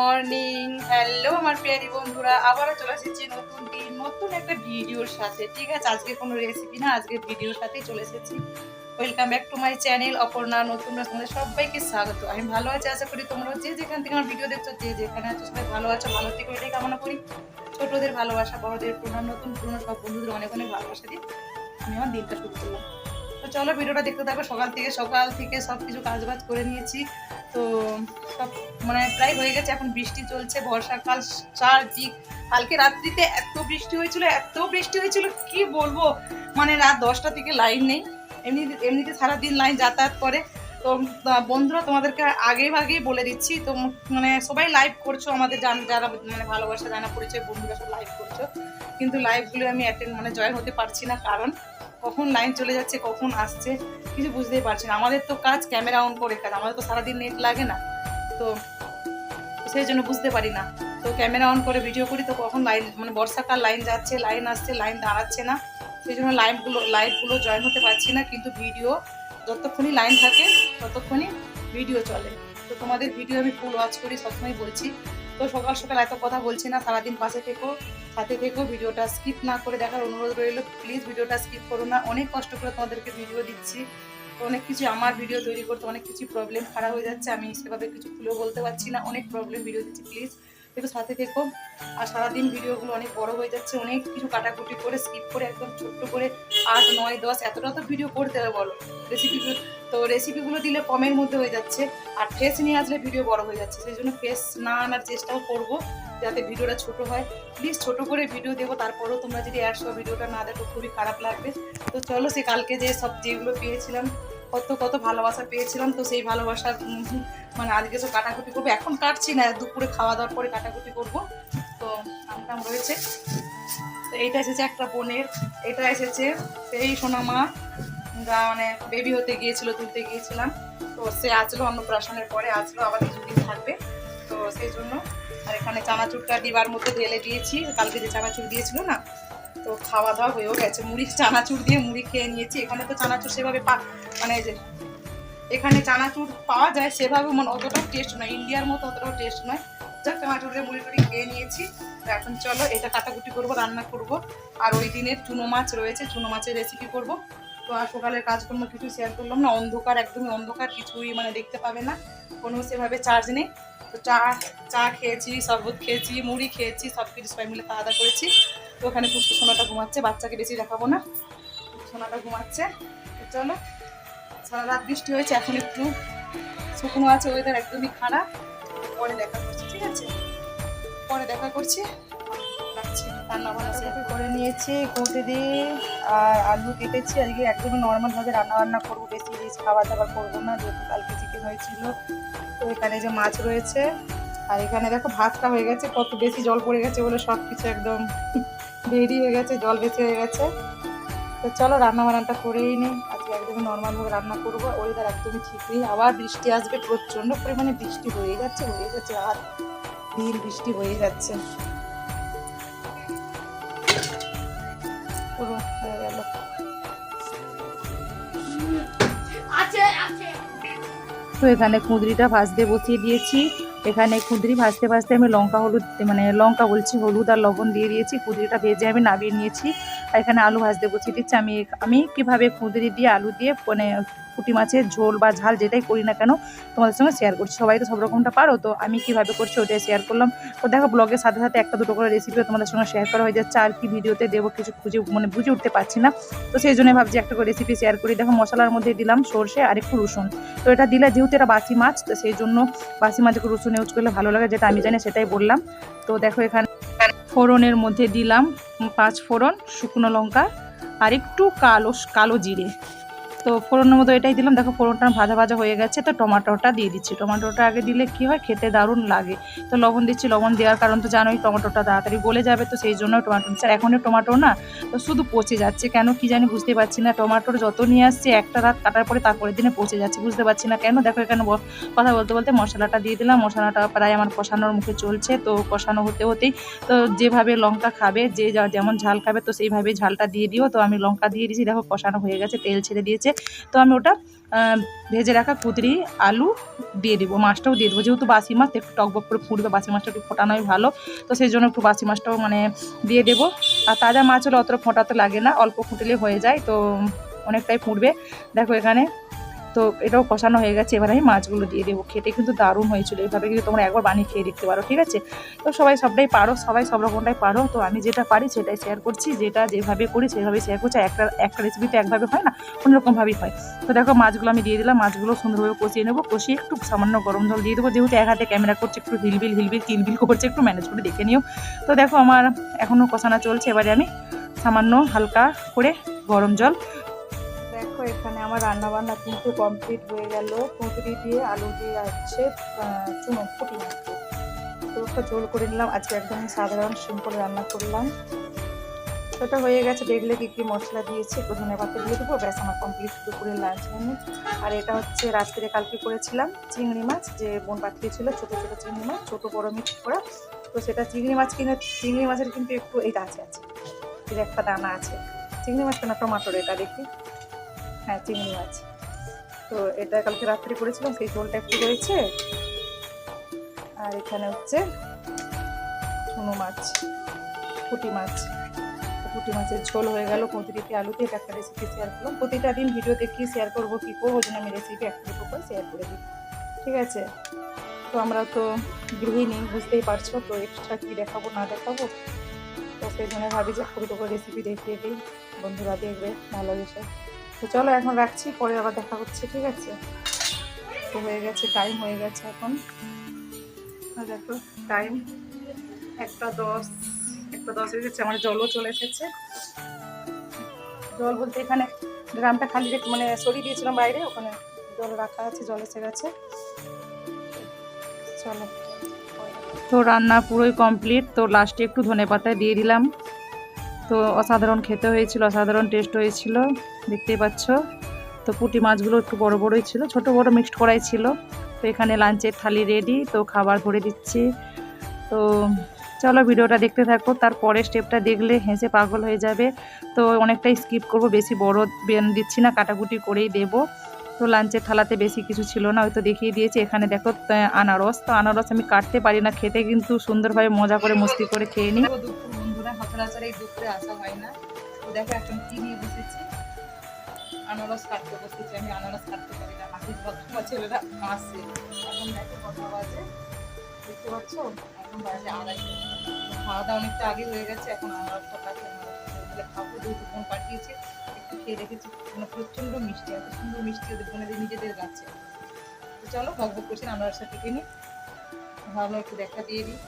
Morning. Hello আমার প্রিয়ারি বন্ধুরা, আবারও চলে এসেছি নতুন দিন, নতুন একটা ভিডিওর সাথে। ঠিক আছে, আজকে কোনো রেসিপি না, আজকে ভিডিওর সাথেই চলে এসেছি। Welcome back to my channel Aparna নতুন তোমাদের সবাইকে স্বাগত। আমি ভালো আছি, আশা করি তোমরা যে যেখান থেকে আমার ভিডিও দেখছ, যে যেখানে আছো, সবাই ভালো আছো, ভালো থেকে এটাই কামনা করি। ছোটদের ভালোবাসা, বড়দের পুরনো নতুন পুরনো সব বন্ধুদের অনেক অনেক ভালোবাসা দিই আমি আমার দিনটা শুরু করলাম। চলো ভিডিওটা দেখতে থাকো, সকাল থেকে সকাল থেকে সব কিছু কাজ বাজ করে নিয়েছি। তো সব মানে প্রায় হয়ে গেছে, এখন বৃষ্টি চলছে, বর্ষাকাল চারদিক। কালকে রাত্রিতে এত বৃষ্টি হয়েছিল, এত বৃষ্টি হয়েছিল, কি বলব? মানে রাত দশটা থেকে লাইন নেই। এমনি, এমনিতে সারাদিন লাইন যাতায়াত করে। তো বন্ধুরা, তোমাদেরকে আগে ভাগেই বলে দিচ্ছি, তো মানে সবাই লাইভ করছ, আমাদের যারা মানে ভালোবাসা, জানা পরিচয়, বন্ধুরা সব লাইভ করছ। কিন্তু লাইভগুলো আমি অ্যাটেন্ড মানে জয়েন হতে পারছি না, কারণ কখন লাইন চলে যাচ্ছে, কখন আসছে, কিছু বুঝতেই পারছি না। আমাদের তো কাজ ক্যামেরা অন করে কাজ, আমাদের তো সারাদিন নেট লাগে না। তো সেই জন্য বুঝতে পারি না। তো ক্যামেরা অন করে ভিডিও করি, তো কখন লাইন মানে বর্ষাকাল লাইন যাচ্ছে লাইন আসছে লাইন দাঁড়াচ্ছে না। সেই জন্য লাইভগুলো লাইভগুলো জয়েন হতে পারছি না, কিন্তু ভিডিও যতক্ষণই লাইন থাকে, ততক্ষণই ভিডিও চলে। তো তোমাদের ভিডিও আমি ফুল ওয়াচ করি, সবসময় বলছি। তো সকাল সকাল এত কথা বলছি না, সারাদিন পাশে থেকো। সাথে থেকো ভিডিওটা স্কিপ না করে দেখার অনুরোধ রইল। প্লিজ ভিডিওটা স্কিপ করো না। অনেক কষ্ট করে তোমাদেরকে ভিডিও দিচ্ছি। অনেক কিছু আমার ভিডিও তৈরি করতে অনেক কিছু প্রবলেম খারাপ হয়ে যাচ্ছে। আমি সেভাবে কিছু খুলেও বলতে পারছি না। অনেক প্রবলেম ভিডিও দিচ্ছি। প্লিজ একটু সাথে থেকো আর সারাদিন ভিডিওগুলো অনেক বড় হয়ে যাচ্ছে। অনেক কিছু কাটাকুটি করে স্কিপ করে, একদম ছোট্ট করে আট, নয়, দশ এতটা তো ভিডিও করতে হবে বলো। রেসিপিগুলো তো রেসিপিগুলো দিলে কমের মধ্যে হয়ে যাচ্ছে। আর ফেস নিয়ে আসলে ভিডিও বড় হয়ে যাচ্ছে। সেই জন্য ফেস না আনার চেষ্টাও করব। যাতে ভিডিওটা ছোট হয়। প্লিজ ছোট করে ভিডিও দেবো তারপরেও তোমরা যদি একশো ভিডিওটা না দেখো খুবই খারাপ লাগবে। তো চলো সে কালকে যে সব যেগুলো পেয়েছিলাম কত কত ভালোবাসা পেয়েছিলাম তো সেই হুম, মানে আজকে তো কাটাকুটি করব। এখন কাটছি না দুপুরে খাওয়া দাওয়ার পরে কাটাকুটি করব। তো আমটাম রয়েছে। তো এইটা এসেছে একটা বোনের এটা এসেছে সেই সোনামা যা মানে বেবি হতে গিয়েছিল তুলতে গিয়েছিলাম। তো সে আসলো অন্নপ্রাশনের পরে আসলো আবার কিছুদিন থাকবে। তো সেই জন্য আর এখানে চানাচুরটা দিবার মধ্যে ঢেলে দিয়েছি। কালকে যে চানাচুর দিয়েছিল না, তো খাওয়া দাওয়া হয়েও গেছে। মুড়ি, চানাচুর দিয়ে মুড়ি খেয়ে নিয়েছি। এখানে তো চানাচুর সেভাবে পা মানে যে এখানে চানাচুর পাওয়া যায় সেভাবে মানে অতটাও টেস্ট নয়। ইন্ডিয়ার মতো অতটাও টেস্ট নয়। যাক চানাচুর দিয়ে মুড়ি টুড়ি খেয়ে নিয়েছি। তো এখন চলো, এটা কাটাকুটি করব, রান্না করব। আর ওই দিনের চুনো মাছ রয়েছে, চুনো মাছের রেসিপি করব। তো আর সকালের কাজকর্ম কিছু শেয়ার করলাম না। অন্ধকার, একদমই অন্ধকার, কিছুই মানে দেখতে পাবে না। কোনো সেভাবে চার্জ নেই। তো চা চা খেয়েছি, শরবত খেয়েছি, মুড়ি খেয়েছি সব কিছু সবাই মিলে খাওয়া দাওয়া করেছি। তো ওখানে পুষ্প সোনাটা ঘুমাচ্ছে, বাচ্চাকে বেশি দেখাবো না। সোনাটা ঘুমাচ্ছে। তো চলো, সারা রাত বৃষ্টি হয়েছে, এখন একটু শুকনো আছে ওয়েদার একদমই খারাপ। পরে দেখা করছি, ঠিক আছে? পরে দেখা করছি। রান্না বান্না করে নিয়েছি ঘুরতে দিয়ে, আর আলু কেটেছি। আজকে একদমই নর্মালভাবে রান্না বান্না করব বেশি রিচ খাবার দাবার করব না, যেহেতু কালকে চিকেন হয়েছিল। তো এখানে যে মাছ রয়েছে, আর এখানে দেখো ভাতটা হয়ে গেছে, কত বেশি জল পড়ে গেছে বলে সব কিছু একদম দেরি হয়ে গেছে, জল বেশি হয়ে গেছে। তো চলো রান্না বান্নাটা করেই নিই আজকে একদম নর্মালভাবে রান্না করব। ওয়েদার একদমই ঠিক নেই। আবার বৃষ্টি আসবে প্রচণ্ড পরিমাণে বৃষ্টি হয়ে যাচ্ছে হয়ে যাচ্ছে, আর দিন বৃষ্টি হয়ে যাচ্ছে। তো এখানে কুঁদরিটা ভাজতে বসিয়ে দিয়েছি। এখানে কুঁদরি ভাজতে ভাজতে আমি লঙ্কা হলুদ মানে লঙ্কা বলছি, হলুদ আর লবণ দিয়ে দিয়েছি। কুঁদরিটা ভেজে আমি নামিয়ে নিয়েছি। আর এখানে আলু ভাজতে বসিয়ে দিচ্ছি। আমি আমি কীভাবে কুঁদরি দিয়ে আলু দিয়ে মানে পুঁটি মাছের ঝোল বা ঝাল যেটাই করি না কেন তোমাদের সঙ্গে শেয়ার করছি। সবাই তো সব রকমটা পারো, তো আমি কীভাবে করছি ওটাই শেয়ার করলাম। তো দেখো ব্লগের সাথে সাথে একটা দুটো করে রেসিপিও তোমাদের সঙ্গে শেয়ার করা হয়ে যাচ্ছে। আর কি ভিডিওতে দেবো কিছু খুঁজে মানে বুঝে উঠতে পারছি না। তো সেই জন্য ভাবছি একটা করে রেসিপি শেয়ার করি। দেখো, মশলার মধ্যে দিলাম সর্ষে আর একটু রসুন। তো এটা দিলে যেহেতু এটা বাসি মাছ, তো সেই জন্য বাসি মাছ একটু রসুন ইউজ করলে ভালো লাগে, যেটা আমি জানি সেটাই বললাম। তো দেখো, এখানে ফোড়নের মধ্যে দিলাম পাঁচ ফোড়ন, শুকনো লঙ্কা আর একটু কালো কালো জিরে। তো ফোড়নের মতো এটাই দিলাম। দেখো ফোড়নটা ভাজা ভাজা হয়ে গেছে। তো টমাটোটা দিয়ে দিচ্ছি। টমাটোটা আগে দিলে কি হয়? খেতে দারুণ লাগে। তো লবণ দিচ্ছি। লবণ দেওয়ার কারণ তো জানোই টমাটোটা তাড়াতাড়ি গলে যাবে। তো সেই জন্য টমাটো আর এখনই টমাটো না তো শুধু পচে যাচ্ছে। কেন কি জানি বুঝতে পারছি না। টমাটোর যত নিয়ে আসছে, একটা রাত কাটার পরে তারপরের দিনে পচে যাচ্ছে। বুঝতে পারছি না কেন। দেখো এখানে কথা বলতে বলতে মশলাটা দিয়ে দিলাম। মশলাটা প্রায় আমার কষানোর মুখে চলছে। তো কষানো হতে হতেই তো যেভাবে লঙ্কা খাবে, যা- যেমন ঝাল খাবে, তো সেইভাবে ঝালটা দিয়ে দিও। তো আমি লঙ্কা দিয়ে দিয়েছি দেখো কষানো হয়ে গেছে। তেল ছেড়ে দিয়েছে। তো আমি ওটা ভেজে রাখা কুদরি, আলু দিয়ে দেবো, মাছটাও দিয়ে দেবো। যেহেতু বাসি মাছ, একটু টকবক করে ফুটবে বাসি মাছটা একটু ফোটানোই ভালো। তো সেই জন্য একটু বাসি মাছটাও মানে দিয়ে দেবো। আর তাজা মাছ হলে অতটা ফোটাতে লাগে না, অল্প ফুটলে হয়ে যায়, তো অনেকটাই ফুটবে দেখো এখানে তো এটাও কষানো হয়ে গেছে। এবার আমি মাছগুলো দিয়ে দেবো। খেতে কিন্তু দারুণ হয়েছিল। এইভাবে কিন্তু তোমরা একবার বানিয়ে খেয়ে দেখতে পারো, ঠিক আছে? তো সবাই সবটাই পারো, সবাই সব রকমটাই পারো। তো আমি যেটা পারি সেটাই শেয়ার করছি। যেটা যেভাবে করি সেভাবে শেয়ার করছি। একটা একটা রেসিপি তো একভাবে হয় না, অন্যরকমভাবেই হয়। তো দেখো মাছগুলো আমি দিয়ে দিলাম। মাছগুলো সুন্দরভাবে কষিয়ে নেব। কষিয়ে একটু সামান্য গরম জল দিয়ে দেবো। যেহেতু এক হাতে ক্যামেরা করছে, একটু হিলবিল হিলবিল, কিলবিল করছে, একটু ম্যানেজ করে দেখে নিও। তো দেখো আমার এখনও কষানো চলছে। এবারে আমি সামান্য হালকা করে গরম জল দেখো, এখানে আমার রান্না বান্না কিন্তু কমপ্লিট হয়ে গেল। কুঁদরি দিয়ে আলু দিয়ে হচ্ছে চুনো ফুটি তো একটা ঝোল করে নিলাম। আজকে একদম সাধারণ সিম্পল রান্না করলাম। এটা হয়ে গেছে দেখলে কি কি মশলা দিয়েছি প্রথমে পাতে দিয়ে দেবো, ব্যাস আমার কমপ্লিট দুপুরের লাঞ্চ মেনু আর এটা হচ্ছে রাত্রে কালকে করেছিলাম চিংড়ি মাছ, যে বোন পাঠিয়েছিল ছোটো ছোটো চিংড়ি মাছ, ছোটো বড় মিক্স করা। তো সেটা চিংড়ি মাছ কিনে, চিংড়ি মাছের কিন্তু একটু এইটা আছে আছে। এর একটা দানা আছে। চিংড়ি মাছ কেন টমাটোর এটা দেখি। হ্যাঁ চিংড়ি মাছ। তো এটা কালকে রাত্রে করেছিলাম, সেই ঝোলটা একটু রয়েছে আর এখানে হচ্ছে চুনো মাছ, পুঁটি মাছ। পুঁটি মাছের ঝোল হয়ে গেল কুঁদরিতে আলুতে এটা একটা রেসিপি শেয়ার করলাম। প্রতিটা দিন ভিডিও দেখি শেয়ার করব কী করব জন্য আমি রেসিপি একটা দুটো করে শেয়ার করে দিই। ঠিক আছে? তো আমরা তো গৃহিণী, বুঝতেই পারছ, তো এক্সট্রা কী দেখাবো, না দেখাবো? তো সেই জন্য ভাবি যে একটু করে রেসিপি দেখিয়ে দিই। বন্ধুরা দেখবে, ভালো বিষয়। তো চলো এখন রাখছি, পরে আবার দেখা হচ্ছে, ঠিক আছে? তো হয়ে গেছে টাইম হয়ে গেছে এখন। দেখো টাইম একটা দশ একটা দশ হয়ে গেছে আমার জলও চলে এসেছে। জল বলতে এখানে ড্রামটা খালি রেখে মানে সরিয়ে দিয়েছিলাম বাইরে, ওখানে জল রাখা আছে, জল এসে গেছে। চলো। তো রান্না পুরোই কমপ্লিট তো লাস্টে একটু ধনে পাতা দিয়ে দিলাম। তো অসাধারণ খেতে হয়েছিল, অসাধারণ টেস্ট হয়েছিল, দেখতেই পাচ্ছ। তো পুঁটি মাছগুলো একটু বড় বড়ই ছিল, ছোট বড় মিক্সড করাই ছিল। তো এখানে লাঞ্চের থালি রেডি তো খাবার ভরে দিচ্ছি। তো চলো ভিডিওটা দেখতে থাকো তারপরে স্টেপটা দেখলে হেসে পাগল হয়ে যাবে। তো অনেকটাই স্কিপ করব, বেশি বড় দিচ্ছি না, কাটাকুটি করেই দেব। তো লাঞ্চের থালাতে বেশি কিছু ছিল না হয়তো দেখিয়ে দিয়েছি। এখানে দেখো আনারস। তো আনারস আমি কাটতে পারি না, খেতে কিন্তু সুন্দরভাবে মজা করে, মস্তি করে খেয়ে নিই। বন্ধুরা সচরাচর এই দুপুরে আসা হয় না। তো দেখো, এখন কি নিয়ে বসেছি? আনারস কাটতে বসেছি। আমি আনারস কাটতে পারি না। হাসির ভদ্র ছেলেরা আসছে এখন দেখো কথা বাজে? দেখতে পাচ্ছ? এখন বাজে আড়াইটে। খাওয়া দাওয়া অনেকটা আগে হয়ে গেছে। এখন আনারসটা কাটতে খাব যেহেতু বোন পাঠিয়েছে, একটু খেয়ে রেখেছি মানে প্রচণ্ড মিষ্টি, এত সুন্দর মিষ্টি ওদের বোনেদের নিজেদের গাছে। তো চলো ভগ ভগ করছি, আনারসটা কেটে নিই। ভাবলাম একটু দেখা দিয়ে দিই।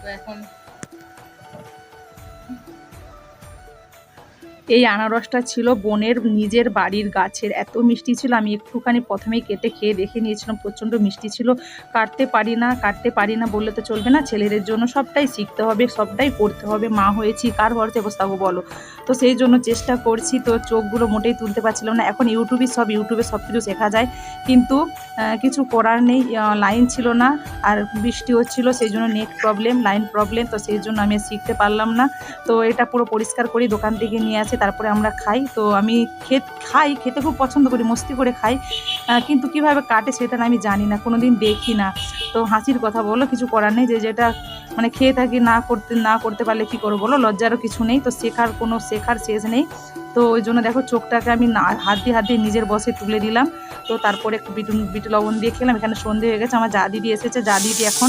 তো এখন এই আনারসটা ছিল বোনের নিজের বাড়ির গাছের। এত মিষ্টি ছিল, আমি একটুখানি প্রথমেই কেটে খেয়ে দেখে নিয়েছিলাম, প্রচণ্ড মিষ্টি ছিল। কাটতে পারি না, কাটতে পারি না বললে তো চলবে না, ছেলেদের জন্য সবটাই শিখতে হবে, সবটাই করতে হবে। মা হয়েছি, কার ভরসে বসাবো বলো? তো সেই জন্য চেষ্টা করছি, তো চোখগুলো মোটেই তুলতে পারছিলাম না। এখন ইউটিউবে সব ইউটিউবে সব কিছু শেখা যায়। কিন্তু কিছু করার নেই লাইন ছিল না, আর বৃষ্টি হচ্ছিল সেই জন্য নেট প্রবলেম লাইন প্রবলেম তো সেই জন্য আমি শিখতে পারলাম না। তো এটা পুরো পরিষ্কার করি, দোকান থেকে নিয়ে আসি তারপরে আমরা খাই। তো আমি খেত, খাই, খেতে খুব পছন্দ করি, মস্তি করে খাই। কিন্তু কীভাবে কাটে সেটা আমি জানি না কোনো দিন দেখি না। তো হাসির কথা বলো, কিছু করার নেই যে যেটা মানে খেয়ে থাকি, না করতে না করতে পারলে কি করব বলো? লজ্জারও কিছু নেই, তো শেখার কোনো, শেখার শেষ নেই। তো ওই জন্য দেখো চোখটাকে আমি না, হাত দিয়ে হাত দিয়ে নিজের বসে তুলে দিলাম। তো তারপরে একটু বিটু বিটু লবণ দিয়ে খেলাম। এখানে সন্ধে হয়ে গেছে, আমার যা দিদি এসেছে, যা দিদি এখন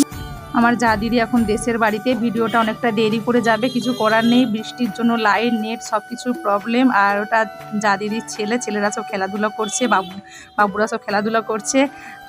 আমার যা দিদি এখন দেশের বাড়িতে ভিডিওটা অনেকটা দেরি করে যাবে, কিছু করার নেই, বৃষ্টির জন্য লাইট নেট সব কিছুর প্রবলেম আর ওটা যা দিদির ছেলে, ছেলেরা সব খেলাধুলা করছে, বাবু, বাবুরা সব খেলাধুলা করছে,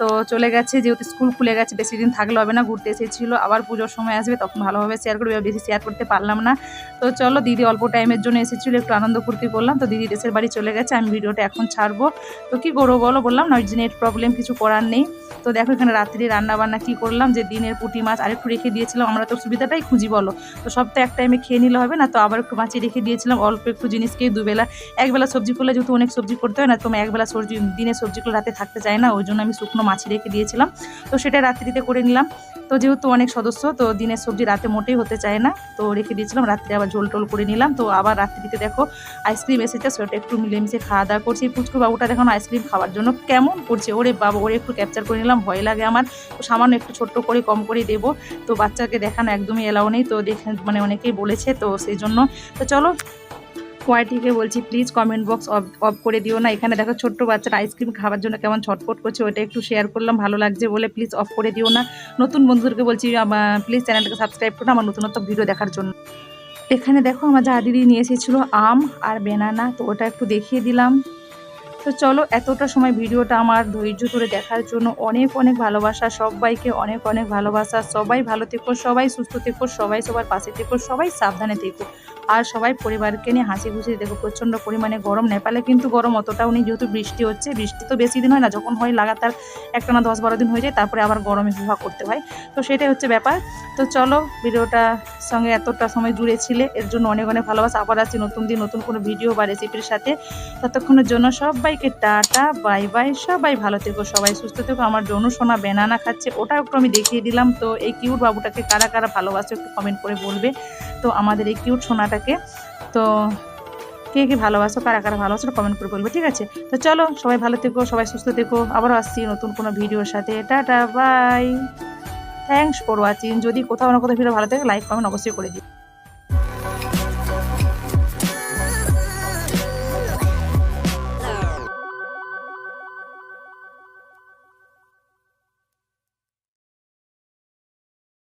তো চলে গেছে, যেহেতু স্কুল খুলে গেছে, বেশি দিন থাকলে হবে না, ঘুরতে এসেছিল, আবার পুজোর সময় আসবে, তখন ভালোভাবে শেয়ার করবে বেশি শেয়ার করতে পারলাম না, তো চলো দিদি অল্প টাইমের জন্য এসেছিল, একটু আনন্দ ফুর্তি করলাম, তো দিদি দেশের বাড়ি চলে গেছে, আমি ভিডিওটা এখন ছাড়বো, তো কি করব বলো, বললাম না নেট প্রবলেম কিছু করার নেই, তো দেখো এখানে রাত্রি রান্না বান্না কি করলাম, যে দিনের পুঁটি মাছ মাছ আরেকটু রেখে দিয়েছিলাম, আমরা তো সুবিধাটাই খুঁজি, বলো। তো সব তো এক টাইমে খেয়ে নিলে হবে না, তো আবার একটু মাছি রেখে দিয়েছিলাম, অল্প একটু জিনিস খেয়ে দুবেলা। একবেলা সবজি করলে যেহেতু অনেক সবজি করতে হয় না, তো একবেলা সবজি দিনে সবজিগুলো রাতে থাকতে চায় না, ওই জন্য আমি শুকনো মাছি রেখে দিয়েছিলাম। তো সেটা রাত্রিতে করে নিলাম। তো যেহেতু অনেক সদস্য, তো দিনের সবজি রাতে মোটেই হতে চায় না, তো রেখে দিয়েছিলাম, রাত্রে আবার ঝোল টোল করে নিলাম। তো আবার রাত্রিতে দেখো আইসক্রিম এসেছে, সেটা একটু মিলেমিশে খাওয়া দাওয়া করছি। পুচকু বাবুটা দেখো আইসক্রিম খাওয়ার জন্য কেমন করছে, ওরে বাবা, ওরে একটু ক্যাপচার করে নিলাম, ভয় লাগে আমার। তো সামান্য একটু ছোট্ট করে, কম করে দেবো। তো বাচ্চাকে দেখানো একদমই এলাও নেই। তো দেখে মানে অনেকেই বলেছে, তো সেই জন্য। তো চলো কোয়ালিটিকে বলছি please comment box off off করে দিও না। এখানে দেখো ছোট্ট বাচ্চারা আইসক্রিম খাওয়ার জন্য কেমন ছটফট করছে, ওটা একটু শেয়ার করলাম, ভালো লাগছে বলে প্লিজ অফ করে দিও না। নতুন বন্ধুদেরকে বলছি প্লিজ চ্যানেলটাকে সাবস্ক্রাইব করো আমার নতুন নতুন ভিডিও দেখার জন্য। এখানে দেখো আমার যা দিদি নিয়ে এসেছিল, আম আর বেনানা তো ওটা একটু দেখিয়ে দিলাম। তো চলো, এতটা সময় ভিডিওটা আমার ধৈর্য ধরে দেখার জন্য অনেক অনেক ভালোবাসা, সবাইকে অনেক অনেক ভালোবাসা। সবাই ভালো থেকো, সবাই সুস্থ থেকো, সবাই সবার পাশে থেকো, সবাই সাবধানে থেকো। আর সবাই পরিবারকে নিয়ে হাসি খুশি দেখো প্রচণ্ড পরিমাণে গরম, নেপালে কিন্তু গরম অতটাও নেই, যেহেতু বৃষ্টি হচ্ছে। বৃষ্টি তো বেশি দিন হয় না, যখন হয় লাগাতার একটা না দশ বারো দিন হয়ে যায়, তারপরে আবার গরমে বিবাহ করতে হয়। তো সেটাই হচ্ছে ব্যাপার। তো চলো, ভিডিওটা সঙ্গে এতটা সময় জুড়ে ছিলে, এর জন্য অনেক অনেক ভালোবাসা। আবার আসছি নতুন দিন, নতুন কোনো ভিডিও বা রেসিপির সাথে ততক্ষণের জন্য সবাইকে টাটা বাই বাই সবাই ভালো থেকো, সবাই সুস্থ থেকো। আমার জন্য সোনা বেনানা খাচ্ছে, ওটা একটু আমি দেখিয়ে দিলাম। তো এই কিউট বাবুটাকে কারা কারা ভালোবাসে একটু কমেন্ট করে বলবে। তো আমাদের এই কিউট সোনাটাকে, তো কে কে ভালোবাসো, কারা কারা ভালোবাসো কমেন্ট করে বলবে, ঠিক আছে? তো চলো, সবাই ভালো থেকো, সবাই সুস্থ থেকো। আবারও আসছি নতুন কোনো ভিডিওর সাথে। Tata bye thanks for watching যদি কোথাও না কোথাও ভিডিও ভালো থাকে লাইক কমেন্ট অবশ্যই করে দিই